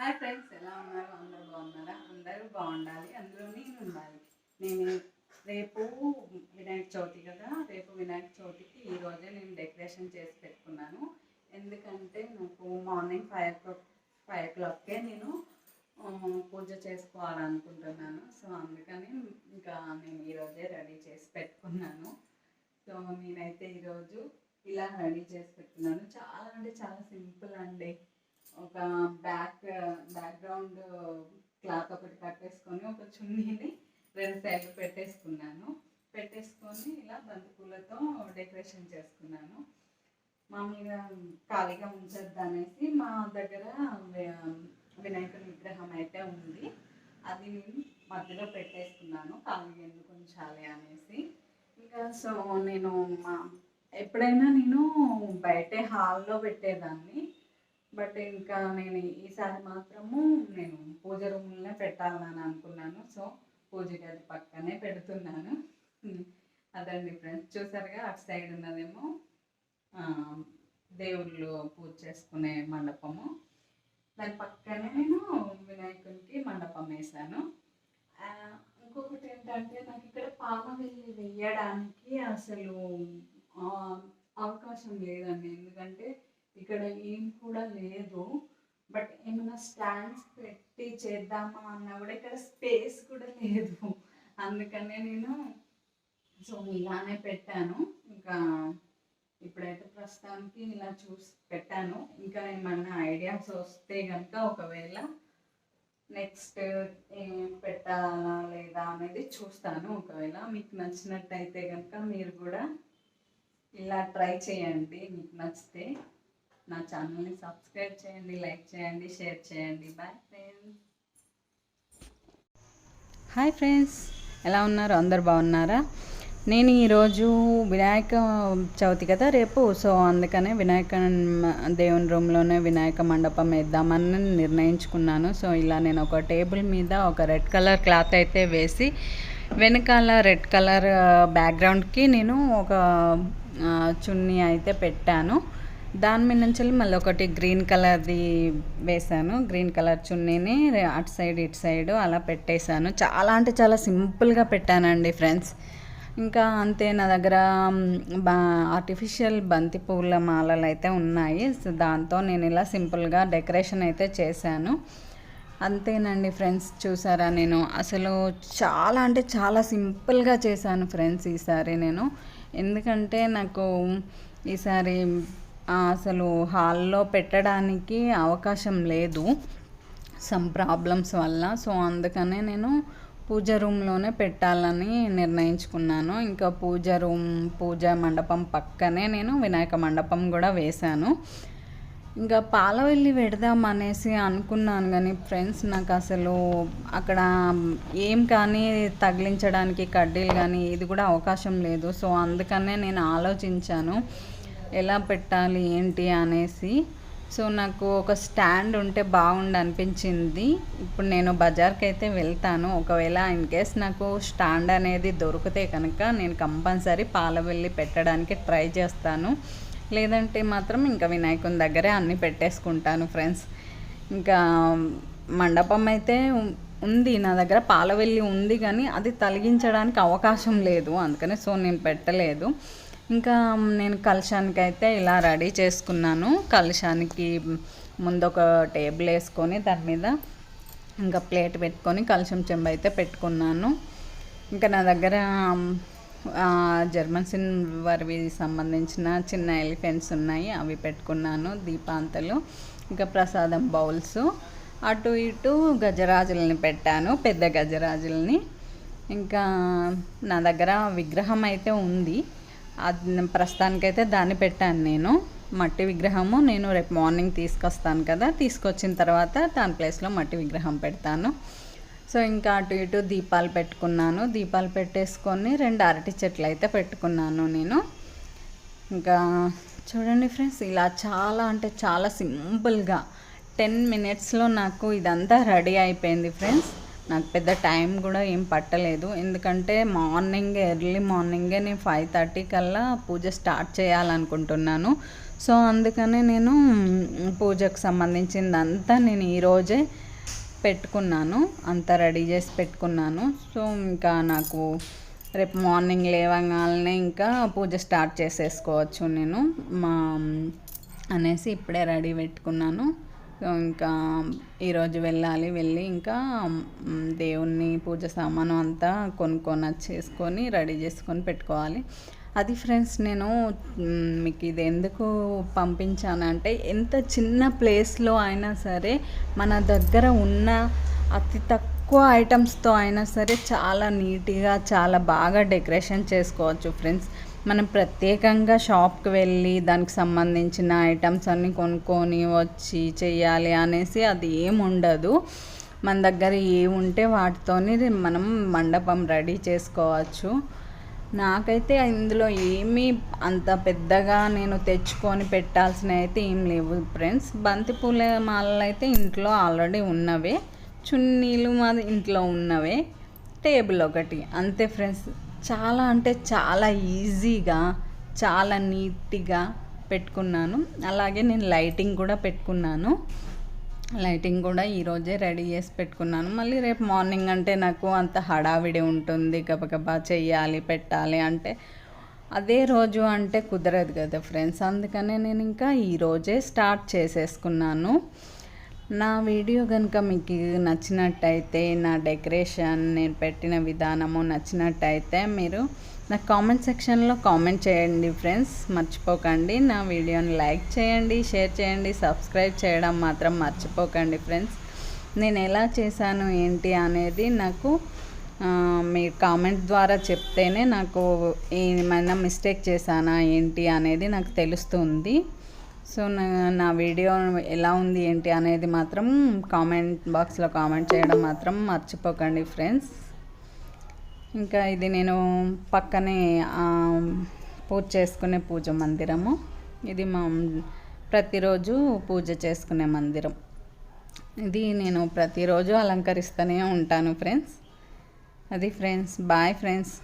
Hi friends ఎలా ఉన్నారు? అందరూ బాగున్నారా? అందరూ బాగుండాలి. అందులో నేను ఉండాలి. నేను రేపు వినాయక చవితి కదా. రేపు వినాయక చవితికి ఈరోజే నేను డెకరేషన్ చేసి పెట్టుకున్నాను. ఎందుకంటే నాకు morning five o'clock five ఓ క్లాక్కే నేను పూజ చేసుకోవాలనుకుంటున్నాను. సో అందుకని ఇంకా నేను ఈరోజే రెడీ చేసి పెట్టుకున్నాను. సో నేనైతే ఈరోజు ఇలా రెడీ చేసి పెట్టుకున్నాను. చాలా అంటే చాలా సింపుల్ అండి. ఒక బ్యాక్ బ్యాక్గ్రౌండ్ క్లాత్ ఒకటి కట్టేసుకొని ఒక చున్నీని రెండు సైడ్లు పెట్టేసుకున్నాను. పెట్టేసుకొని ఇలా బంతిపూలతో డెకరేషన్ చేసుకున్నాను. మామూలుగా ఖాళీగా ఉంచద్దు అనేసి మా దగ్గర um, వినాయకుడి విగ్రహం అయితే ఉంది. అది నేను మధ్యలో పెట్టేసుకున్నాను. ఖాళీగా ఎందుకు ఉంచాలి అనేసి. ఇంకా సో నేను మా ఎప్పుడైనా నేను బయటే హాల్లో పెట్టేదాన్ని. బట్ ఇంకా నేను ఈసారి మాత్రము నేను పూజ రూమ్లోనే పెట్టాలని అనుకున్నాను. సో పూజ గది పక్కనే పెడుతున్నాను. అదండి ఫ్రెండ్స్ చూసారుగా అటు సైడ్ ఉన్నదేమో దేవుళ్ళు పూజ చేసుకునే మండపము. దాని పక్కనే నేను వినాయకునికి మండపం వేశాను. ఇంకొకటి ఏంటంటే నాకు ఇక్కడ పాల వెళ్ళి వేయడానికి అసలు అవకాశం లేదండి. ఎందుకంటే ఇక్కడ ఏం కూడా లేదు. బట్ ఏమైనా స్టాండ్స్ పెట్టి చేద్దామా అన్నా కూడా ఇక్కడ స్పేస్ కూడా లేదు. అందుకనే నేను సో ఇలానే పెట్టాను. ఇంకా ఇప్పుడైతే ప్రస్తుతానికి ఇలా చూసి పెట్టాను. ఇంకా ఏమన్నా ఐడియాస్ వస్తే కనుక ఒకవేళ నెక్స్ట్ ఏం పెట్టాలా లేదా అనేది చూస్తాను. ఒకవేళ మీకు నచ్చినట్టయితే కనుక మీరు కూడా ఇలా ట్రై చేయండి. మీకు నచ్చితే నా ఛానల్ని సబ్స్క్రైబ్ చేయండి లైక్ చేయండి షేర్ చేయండి. బాయ్ ఫ్రెండ్స్ హాయ్ ఫ్రెండ్స్ ఎలా ఉన్నారు? అందరు బాగున్నారా? నేను ఈరోజు వినాయక చవితి కదా రేపు సో అందుకనే వినాయక దేవుని రూమ్లోనే వినాయక మండపం వేద్దామని నిర్ణయించుకున్నాను. సో ఇలా నేను ఒక టేబుల్ మీద ఒక రెడ్ కలర్ క్లాత్ అయితే వేసి వెనకాల రెడ్ కలర్ బ్యాక్గ్రౌండ్కి నేను ఒక చున్నీ అయితే పెట్టాను. దాని మీద నుంచి మళ్ళీ ఒకటి గ్రీన్ కలర్ది వేసాను గ్రీన్ కలర్ చున్నీని అటు సైడ్ ఇటు సైడ్ అలా పెట్టేశాను. చాలా అంటే చాలా సింపుల్గా పెట్టానండి ఫ్రెండ్స్. ఇంకా అంతే నా దగ్గర బా ఆర్టిఫిషియల్ బంతి పువ్వుల మాలలు అయితే ఉన్నాయి. సో దాంతో నేను ఇలా సింపుల్గా డెకరేషన్ అయితే చేశాను. అంతేనండి ఫ్రెండ్స్ చూసారా నేను? అసలు చాలా అంటే చాలా సింపుల్గా చేశాను ఫ్రెండ్స్ ఈసారి నేను. ఎందుకంటే నాకు ఈసారి అసలు హాల్లో పెట్టడానికి అవకాశం లేదు. సమ్ ప్రాబ్లమ్స్ వల్ల. సో అందుకనే నేను పూజ రూమ్లోనే పెట్టాలని నిర్ణయించుకున్నాను. ఇంకా పూజ రూమ్ పూజ మండపం పక్కనే నేను వినాయక మండపం కూడా వేశాను. ఇంకా పాలవెల్లి పెడదాం అనేసి అనుకున్నాను కానీ ఫ్రెండ్స్ నాకు అసలు అక్కడ ఏం కానీ తగిలించడానికి కడ్డీలు కానీ ఇది కూడా అవకాశం లేదు. సో అందుకనే నేను ఆలోచించాను. ఎలా పెట్టాలి ఏంటి అనేసి. సో నాకు ఒక స్టాండ్ ఉంటే బాగుండు అనిపించింది. ఇప్పుడు నేను బజార్కి అయితే వెళ్తాను. ఒకవేళ ఇన్ కేస్ నాకు స్టాండ్ అనేది దొరికితే కనుక నేను కంపల్సరీ పాలవెల్లి పెట్టడానికి ట్రై చేస్తాను. లేదంటే మాత్రం ఇంకా వినాయకుని దగ్గరే అన్నీ పెట్టేసుకుంటాను ఫ్రెండ్స్. ఇంకా మండపం అయితే ఉంది నా దగ్గర పాలవెల్లి ఉంది కానీ అది తొలగించడానికి అవకాశం లేదు. అందుకని సో నేను పెట్టలేదు. ఇంకా నేను కలశానికి అయితే ఇలా రెడీ చేసుకున్నాను. కలశానికి ముందు ఒక టేబుల్ వేసుకొని దాని మీద ఇంకా ప్లేట్ పెట్టుకొని కలశం చెంబ అయితే పెట్టుకున్నాను. ఇంకా నా దగ్గర జర్మన్ జర్మన్ సిల్వర్వి సంబంధించిన చిన్న ఎలిఫెంట్స్ ఉన్నాయి. అవి పెట్టుకున్నాను దీపాంతలు ఇంకా ప్రసాదం బౌల్స్. అటు ఇటు గజరాజులని పెట్టాను పెద్ద గజరాజులని. ఇంకా నా దగ్గర విగ్రహం అయితే ఉంది. ప్రస్తుతానికైతే దాన్ని పెట్టాను నేను. మట్టి విగ్రహము నేను రేపు మార్నింగ్ తీసుకొస్తాను కదా. తీసుకొచ్చిన తర్వాత దాని ప్లేస్లో మట్టి విగ్రహం పెడతాను. సో ఇంకా అటు ఇటు దీపాలు పెట్టుకున్నాను. దీపాలు పెట్టేసుకొని రెండు అరటి చెట్లు అయితే పెట్టుకున్నాను నేను. ఇంకా చూడండి ఫ్రెండ్స్ ఇలా చాలా అంటే చాలా సింపుల్గా టెన్ మినిట్స్లో నాకు ఇదంతా రెడీ అయిపోయింది ఫ్రెండ్స్. నాకు పెద్ద టైం కూడా ఏం పట్టలేదు. ఎందుకంటే మార్నింగ్ ఎర్లీ మార్నింగే నేను ఫైవ్ థర్టీ కల్లా పూజ స్టార్ట్ చేయాలనుకుంటున్నాను. సో అందుకనే నేను పూజకు సంబంధించిందంతా నేను ఈరోజే పెట్టుకున్నాను. అంతా రెడీ చేసి పెట్టుకున్నాను. సో ఇంకా నాకు రేపు మార్నింగ్ లేవగానే ఇంకా పూజ స్టార్ట్ చేసేసుకోవచ్చు నేను. మా అనేసి ఇప్పుడే రెడీ పెట్టుకున్నాను. సో ఇంకా ఈరోజు వెళ్ళాలి వెళ్ళి ఇంకా దేవుణ్ణి పూజ సామాను అంతా కొనుక్కొని చేసుకొని రెడీ చేసుకొని పెట్టుకోవాలి. అది ఫ్రెండ్స్ నేను మీకు ఇది ఎందుకు పంపించానంటే ఎంత చిన్న ప్లేస్లో అయినా సరే మన దగ్గర ఉన్న అతి తక్కువ ఐటమ్స్తో అయినా సరే చాలా నీట్గా చాలా బాగా డెకరేషన్ చేసుకోవచ్చు ఫ్రెండ్స్. మనం ప్రత్యేకంగా షాప్కి వెళ్ళి దానికి సంబంధించిన ఐటమ్స్ అన్నీ కొనుక్కొని వచ్చి చేయాలి అనేసి అది ఏమి ఉండదు మన దగ్గర ఏముంటే వాటితోని మనం మండపం రెడీ చేసుకోవచ్చు. నాకైతే ఇందులో ఏమీ అంత పెద్దగా నేను తెచ్చుకొని పెట్టాల్సిన అయితే ఏం లేవు ఫ్రెండ్స్. బంతిపూల మాలలు అయితే ఇంట్లో ఆల్రెడీ ఉన్నవే. చున్నీలు మాది ఇంట్లో ఉన్నవే. టేబుల్ ఒకటి. అంతే ఫ్రెండ్స్. చాలా అంటే చాలా ఈజీగా చాలా నీట్గా పెట్టుకున్నాను. అలాగే నేను లైటింగ్ కూడా పెట్టుకున్నాను. లైటింగ్ కూడా ఈరోజే రెడీ చేసి పెట్టుకున్నాను. మళ్ళీ రేపు మార్నింగ్ అంటే నాకు అంత హడావిడి ఉంటుంది. గబగబా చెయ్యాలి పెట్టాలి అంటే అదే రోజు అంటే కుదరదు కదా ఫ్రెండ్స్. అందుకనే నేను ఇంకా ఈరోజే స్టార్ట్ చేసేసుకున్నాను. నా వీడియో కనుక మీకు నచ్చినట్టయితే నా డెకరేషన్ నేను పెట్టిన విధానము నచ్చినట్టయితే మీరు నా కామెంట్ సెక్షన్లో కామెంట్ చేయండి ఫ్రెండ్స్. మర్చిపోకండి. నా వీడియోని లైక్ చేయండి షేర్ చేయండి సబ్స్క్రైబ్ చేయడం మాత్రం మర్చిపోకండి ఫ్రెండ్స్. నేను ఎలా చేశాను ఏంటి అనేది నాకు మీ కామెంట్ ద్వారా చెప్తేనే నాకు ఏమైనా మిస్టేక్ చేశానా ఏంటి అనేది నాకు తెలుస్తుంది. సో నా వీడియో ఎలా ఉంది ఏంటి అనేది మాత్రం కామెంట్ బాక్స్లో కామెంట్ చేయడం మాత్రం మర్చిపోకండి ఫ్రెండ్స్. ఇంకా ఇది నేను పక్కనే పూజ చేసుకునే పూజ మందిరము. ఇది మా ప్రతిరోజు పూజ చేసుకునే మందిరం. ఇది నేను ప్రతిరోజు అలంకరిస్తూనే ఉంటాను ఫ్రెండ్స్. అది ఫ్రెండ్స్ బాయ్ ఫ్రెండ్స్.